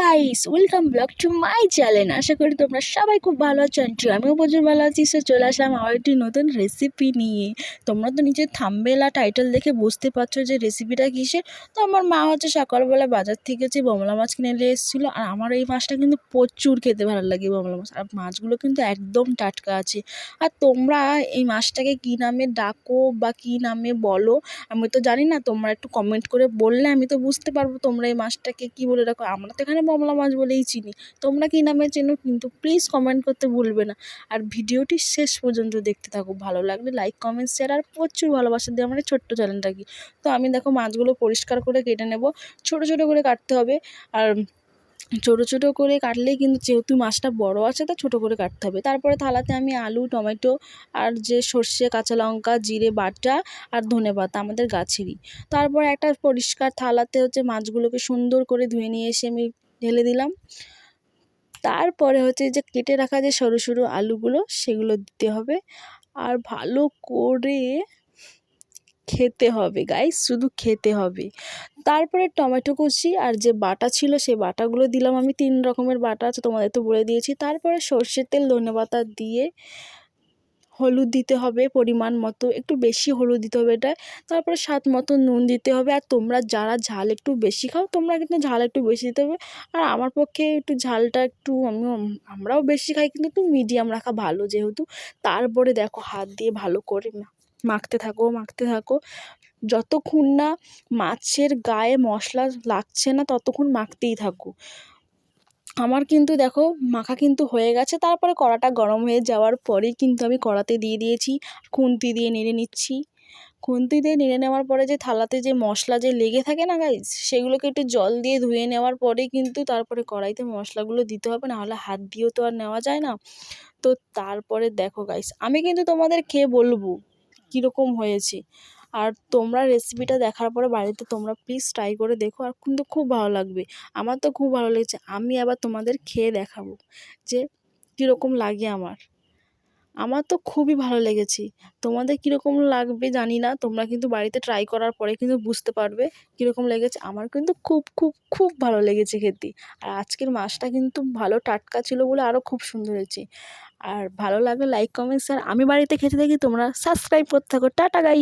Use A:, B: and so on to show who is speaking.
A: Guys welcome back to my channel আশা করি তোমরা সবাই খুব ভালো আছো আন্টি আমিও প্রচুর ভালো আছি। সে চলে আসলাম আমার একটি নতুন রেসিপি নিয়ে। তোমরা তো নিজের থাম্বেল টাইটেল দেখে বুঝতে পারছ যে রেসিপিটা কিসের। তো আমার মা হচ্ছে সকালবেলা বাজার থেকে যে বমলা মাছ কিনে নিয়ে এসেছিল, আর আমার এই মাছটা কিন্তু প্রচুর খেতে ভালো লাগে বমলা মাছ। আর মাছগুলো কিন্তু একদম টাটকা আছে। আর তোমরা এই মাছটাকে কী নামে ডাকো বা কী নামে বলো, আমি তো জানি না, তোমরা একটু কমেন্ট করে বললে আমি তো বুঝতে পারব তোমরা এই মাছটাকে কী বলে রাখো আমরা তো এখানে মমলা মাছ বলেই চিনি। তোমরা কী নামে চেনো কিন্তু প্লিজ কমেন্ট করতে ভুলবে না। আর ভিডিওটি শেষ পর্যন্ত দেখতে থাকো। ভালো লাগলে লাইক কমেন্ট শেয়ার আর প্রচুর ভালোবাসা দিয়ে আমার ছোট্ট চ্যানেলটাকে তো আমি দেখো মাছগুলো পরিষ্কার করে কেটে নেব। ছোটো ছোটো করে কাটতে হবে। আর ছোটো ছোটো করে কাটলেই কিন্তু যেহেতু মাছটা বড় আছে, তো ছোটো করে কাটতে হবে। তারপরে থালাতে আমি আলু, টমেটো আর যে সর্ষে, কাঁচা লঙ্কা, জিরে, বাটা আর ধনে পাতা আমাদের গাছেরই। তারপর একটা পরিষ্কার থালাতে হচ্ছে মাছগুলোকে সুন্দর করে ধুয়ে নিয়ে এসে আমি ঢেলে দিলাম। তারপরে হচ্ছে যে কেটে রাখা যে সরু সরু আলুগুলো সেগুলো দিতে হবে। আর ভালো করে খেতে হবে গাইস শুধু খেতে হবে। তারপরে টমেটো কুচি আর যে বাটা ছিল সেই বাটাগুলো দিলাম আমি, তিন রকমের বাটা আছে তোমাদের তো বলে দিয়েছি। তারপরে সর্ষের তেল ধনে পাতা দিয়ে হলুদ দিতে হবে পরিমাণ মতো, একটু বেশি হলুদ দিতে হবে এটা, তারপরে স্বাদ মতো নুন দিতে হবে, আর তোমরা যারা ঝাল একটু বেশি খাও, তোমরা কিন্তু ঝাল একটু বেশি দিতে হবে, আর আমার পক্ষে একটু ঝালটা একটু আমি আমরাও বেশি খাই, কিন্তু একটু মিডিয়াম রাখা ভালো যেহেতু, তারপরে দেখো হাত দিয়ে ভালো করে মাখতে থাকো মাখতে থাকো, যতক্ষণ না মাছের গায়ে মশলা লাগছে না, ততক্ষণ মাখতেই থাকো। আমার কিন্তু দেখো মাখা কিন্তু হয়ে গেছে। তারপরে কড়াটা গরম হয়ে যাওয়ার পরেই কিন্তু আমি কড়াতে দিয়ে দিয়েছি খুন্তি দিয়ে নেড়ে নিচ্ছি। খুন্তি দিয়ে নেড়ে নেওয়ার পরে যে থালাতে যে মশলা যে লেগে থাকে না গাইজ সেগুলোকে একটু জল দিয়ে ধুয়ে নেওয়ার পরেই কিন্তু তারপরে কড়াইতে মশলাগুলো দিতে হবে, নাহলে হাত দিয়েও তো আর নেওয়া যায় না। তো তারপরে দেখো গাইস আমি কিন্তু তোমাদের খেয়ে বলব কীরকম হয়েছে। আর তোমরা রেসিপিটা দেখার পরে বাড়িতে তোমরা প্লিজ ট্রাই করে দেখো আর কিন্তু খুব ভালো লাগবে। আমার তো খুব ভালো লেগেছে। আমি আবার তোমাদের খেয়ে দেখাবো যে কীরকম লাগে আমার। আমার তো খুবই ভালো লেগেছে। তোমাদের কীরকম লাগবে জানি না। তোমরা কিন্তু বাড়িতে ট্রাই করার পরে কিন্তু বুঝতে পারবে কীরকম লেগেছে। আমার কিন্তু খুব খুব খুব ভালো লেগেছে খেতে। আর আজকের মাছটা কিন্তু ভালো টাটকা ছিল বলে আরও খুব সুন্দর হয়েছে। আর ভালো লাগলে লাইক কমেন্টস আর আমি বাড়িতে খেতে থাকি, তোমরা সাবস্ক্রাইব করতে থাকো। টাটা গাই